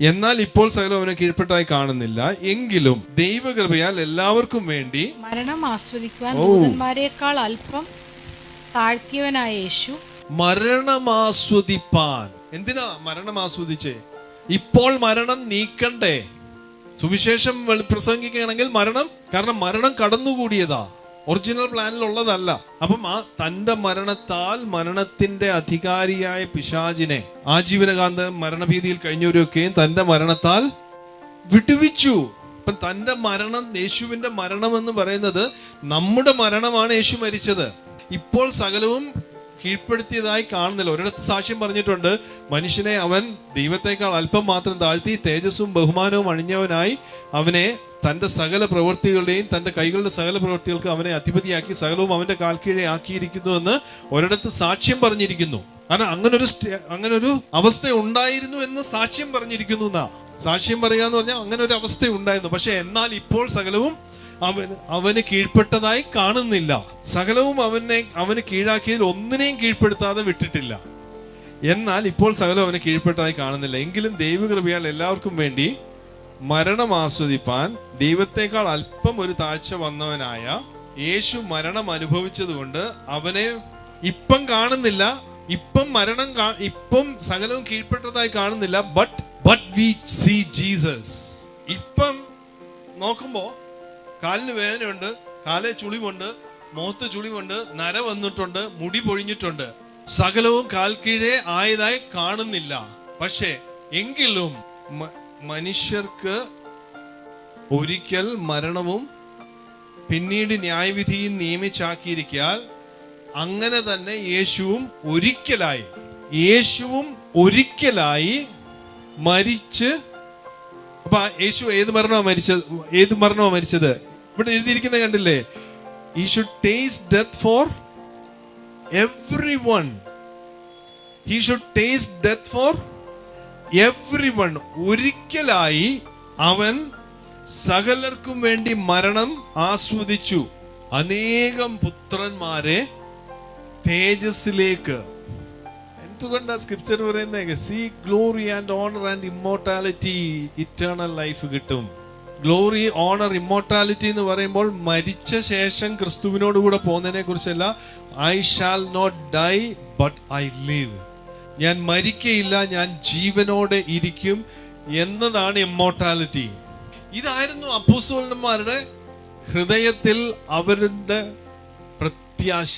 എന്നാൽ ഇപ്പോൾ സകലം അവനെ കീഴ്പ്പെട്ടായി കാണുന്നില്ല. എങ്കിലും ദൈവകൃപയാൽ എല്ലാവർക്കും വേണ്ടി മരണം ആസ്വദിക്കുവാൻ ദൂതന്മാരെക്കാൾ അല്പം താഴ്ത്തിയവനായ യേശു. മരണമാസ്വദിപ്പാൻ. എന്തിനാ മരണം ആസ്വദിച്ചേ? ഇപ്പോൾ മരണം നീക്കണ്ടേ? സുവിശേഷം പ്രസംഗിക്കുകയാണെങ്കിൽ മരണം കാരണം മരണം കടന്നുകൂടിയതാ. ഒറിജിനൽ പ്ലാനിലുള്ളതല്ല അപ്പം ആ തന്റെ മരണത്താൽ മരണത്തിന്റെ അധികാരിയായ പിശാചിനെ ആജീവനകാന്ത മരണഭീതിയിൽ കഴിഞ്ഞവരൊക്കെയും തന്റെ മരണത്താൽ വിടുവിച്ചു. അപ്പം തന്റെ മരണം യേശുവിന്റെ മരണം എന്ന് പറയുന്നത് നമ്മുടെ മരണമാണ് യേശു മരിച്ചത്. ഇപ്പോൾ സകലവും കീഴ്പ്പെടുത്തിയതായി കാണുന്നില്ല. ഒരിടത്ത് സാക്ഷ്യം പറഞ്ഞിട്ടുണ്ട് മനുഷ്യനെ അവൻ ദൈവത്തെക്കാൾ അല്പം മാത്രം താഴ്ത്തി തേജസ്സും ബഹുമാനവും അണിഞ്ഞവനായി അവനെ തന്റെ സകല പ്രവൃത്തികളുടെയും തന്റെ കൈകളുടെ സകല പ്രവൃത്തികൾക്ക് അവനെ അധിപതിയാക്കി സകലവും അവന്റെ കാൽ കീഴെ ആക്കിയിരിക്കുന്നു എന്ന് ഒരിടത്ത് സാക്ഷ്യം പറഞ്ഞിരിക്കുന്നു. കാരണം അങ്ങനൊരു അങ്ങനൊരു അവസ്ഥ ഉണ്ടായിരുന്നു എന്ന് സാക്ഷ്യം പറഞ്ഞിരിക്കുന്നു എന്നാ. സാക്ഷ്യം പറയുക എന്ന് പറഞ്ഞാൽ അങ്ങനെ ഒരു അവസ്ഥ ഉണ്ടായിരുന്നു. പക്ഷെ എന്നാൽ ഇപ്പോൾ സകലവും അവന് അവന് കീഴ്പ്പെട്ടതായി കാണുന്നില്ല. സകലവും അവനെ അവന് കീഴാക്കിയതിൽ ഒന്നിനെയും കീഴ്പ്പെടുത്താതെ വിട്ടിട്ടില്ല. എന്നാൽ ഇപ്പോൾ സകലം അവന് കീഴ്പ്പെട്ടതായി കാണുന്നില്ല. എങ്കിലും ദൈവകൃപയാൽ എല്ലാവർക്കും വേണ്ടി മരണം ആസ്വദിപ്പാൻ ദൈവത്തെക്കാൾ അല്പം ഒരു താഴ്ച വന്നവനായ യേശു മരണം അനുഭവിച്ചതുകൊണ്ട് അവനെ ഇപ്പം കാണുന്നില്ല ഇപ്പം മരണം ഇപ്പം സകലവും കീഴ്പ്പെട്ടതായി കാണുന്നില്ല. But but we see Jesus കാലെ ചുളിവുണ്ട് മുഖത്ത് ചുളിവുണ്ട് നര വന്നിട്ടുണ്ട് മുടി പൊഴിഞ്ഞിട്ടുണ്ട്. സകലവും കാൽ കീഴേ ആയതായി കാണുന്നില്ല. പക്ഷേ എങ്കിലും മനുഷ്യർക്ക് ഒരിക്കൽ മരണവും പിന്നീട് ന്യായവിധിയും നിയമിച്ചാക്കിയിരിക്കാൽ അങ്ങനെ തന്നെ യേശുവും ഒരിക്കലായി യേശുവും ഒരിക്കലായി മരിച്ച് അപ്പൊ യേശു ഏത് മരണമാണ് മരിച്ചത്? ഏത് മരണമാണ് മരിച്ചത്? ഇവിടെ എഴുതിയിരിക്കുന്നത് കണ്ടില്ലേ? He should taste death for everyone he should taste death for everyone ഒരിക്കലായി അവൻ സകലർക്കും വേണ്ടി മരണം ആസ്വദിച്ചു. അനേകം പുത്രന്മാരെ തേജസ്സിലേക്ക്. എന്തുകൊണ്ടാ സ്ക്രിപ്ചർ പറയുന്നത് see glory and honour and immortality eternal life കിട്ടും. ഗ്ലോറി ഓണർ ഇമ്മോർട്ടാലിറ്റി എന്ന് പറയുമ്പോൾ മരിച്ച ശേഷം ക്രിസ്തുവിനോടുകൂടെ പോകുന്നതിനെ കുറിച്ചല്ല. I shall not die but I live ഞാൻ മരിക്കയില്ല ഞാൻ ജീവനോടെ ഇരിക്കും എന്നതാണ് ഇമ്മോർട്ടാലിറ്റി ഇതായിരുന്നു അപ്പൂസോലന്മാരുടെ ഹൃദയത്തിൽ അവരുടെ പ്രത്യാശ.